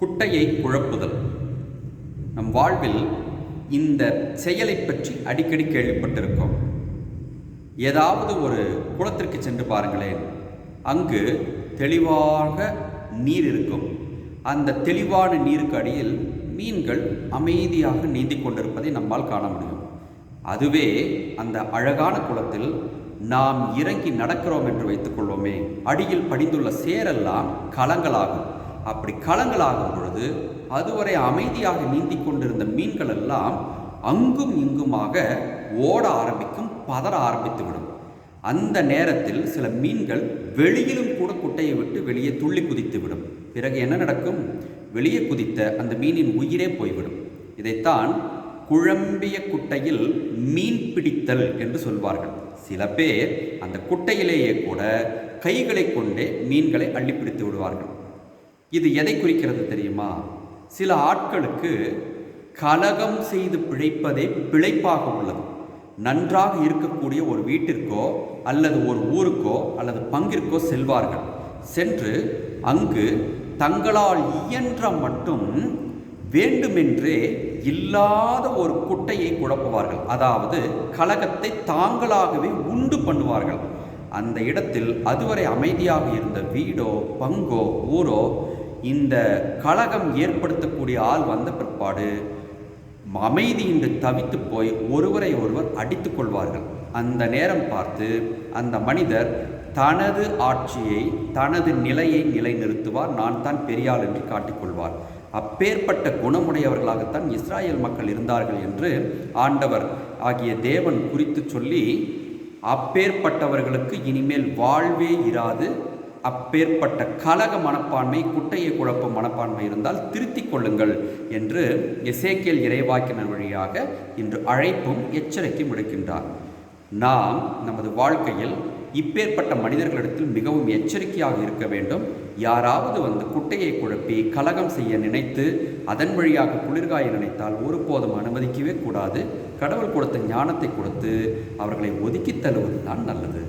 குட்டையை குழப்புதல். நம் வாழ்வில் இந்த செயலை பற்றி அடிக்கடி கேள்விப்பட்டிருக்கோம். ஏதாவது ஒரு குளத்திற்கு சென்று பாருங்களேன். அங்கு தெளிவாக நீர் இருக்கும். அந்த தெளிவான நீருக்கு அடியில் மீன்கள் அமைதியாக நீந்தி கொண்டிருப்பதை நம்மால் காண முடியும். அதுவே அந்த அழகான குளத்தில் நாம் இறங்கி நடக்கிறோம் என்று வைத்துக்கொள்வோமே அடியில் படிந்துள்ள சேரெல்லாம் களங்களாகும் அப்படி களங்களாகும் பொழுது அதுவரை அமைதியாக நீந்தி கொண்டிருந்த மீன்கள் எல்லாம் அங்கும் இங்குமாக ஓட ஆரம்பிக்கும் பதற ஆரம்பித்துவிடும் அந்த நேரத்தில் சில மீன்கள் வெளியிலும் கூட குட்டையை விட்டு வெளியே துள்ளி குதித்து விடும். பிறகு என்ன நடக்கும்? வெளியே குதித்த அந்த மீனின் உயிரே போய்விடும். இதைத்தான் குழம்பிய குட்டையில் மீன் பிடித்தல் என்று சொல்வார்கள். சில பேர் அந்த குட்டையிலேயே கூட கைகளை கொண்டே மீன்களை அள்ளி பிடித்து விடுவார்கள். இது எதை குறிக்கிறது தெரியுமா? சில ஆட்களுக்கு கலகம் செய்து பிழைப்பதே பிழைப்பாக உள்ளது. நன்றாக இருக்கக்கூடிய ஒரு வீட்டிற்கோ அல்லது ஒரு ஊருக்கோ அல்லது பங்கிற்கோ செல்வார்கள். சென்று அங்கு தங்களால் இயன்ற மட்டும் வேண்டுமென்றே இல்லாத ஒரு குட்டையை குழப்புவார்கள். அதாவது கலகத்தை தாங்களாகவே உண்டு பண்ணுவார்கள். அந்த இடத்தில் அதுவரை அமைதியாக இருந்த வீடோ பங்கோ ஊரோ இந்த கலகம் ஏற்படுத்தக்கூடிய ஆள் வந்த பிற்பாடு அமைதியின்றி தவித்து போய் ஒருவரை ஒருவர் அடித்து கொள்வார்கள். அந்த நேரம் பார்த்து அந்த மனிதர் தனது ஆட்சியை தனது நிலையை நிலைநிறுத்துவார். நான் தான் பெரியாள் என்று காட்டிக்கொள்வார் அப்பேற்பட்ட குணமுடையவர்களாகத்தான் இஸ்ராயேல் மக்கள் இருந்தார்கள் என்று ஆண்டவர் ஆகிய தேவன் குறித்து சொல்லி அப்பேற்பட்டவர்களுக்கு இனிமேல் வாழ்வே இராது. அப்பேற்பட்ட கலக மனப்பான்மை குட்டையை குழப்பும் மனப்பான்மை இருந்தால் திருத்திக் கொள்ளுங்கள் என்று எசேக்கியல் இறைவாக்கினர் வழியாக இன்று அழைப்பும் எச்சரிக்கையும் விடுக்கின்றார். நாம் நமது வாழ்க்கையில் இப்பேற்பட்ட மனிதர்களிடத்தில் மிகவும் எச்சரிக்கையாக இருக்க வேண்டும். யாராவது வந்து குட்டையை குழப்பி கலகம் செய்ய நினைத்து அதன் வழியாக குளிர்காய நினைத்தால் ஒருபோதும் அனுமதிக்கவே கூடாது. கடவுள் கொடுத்த ஞானத்தை கொடுத்து அவர்களை ஒதுக்கித் தள்ளுவது தான் நல்லது.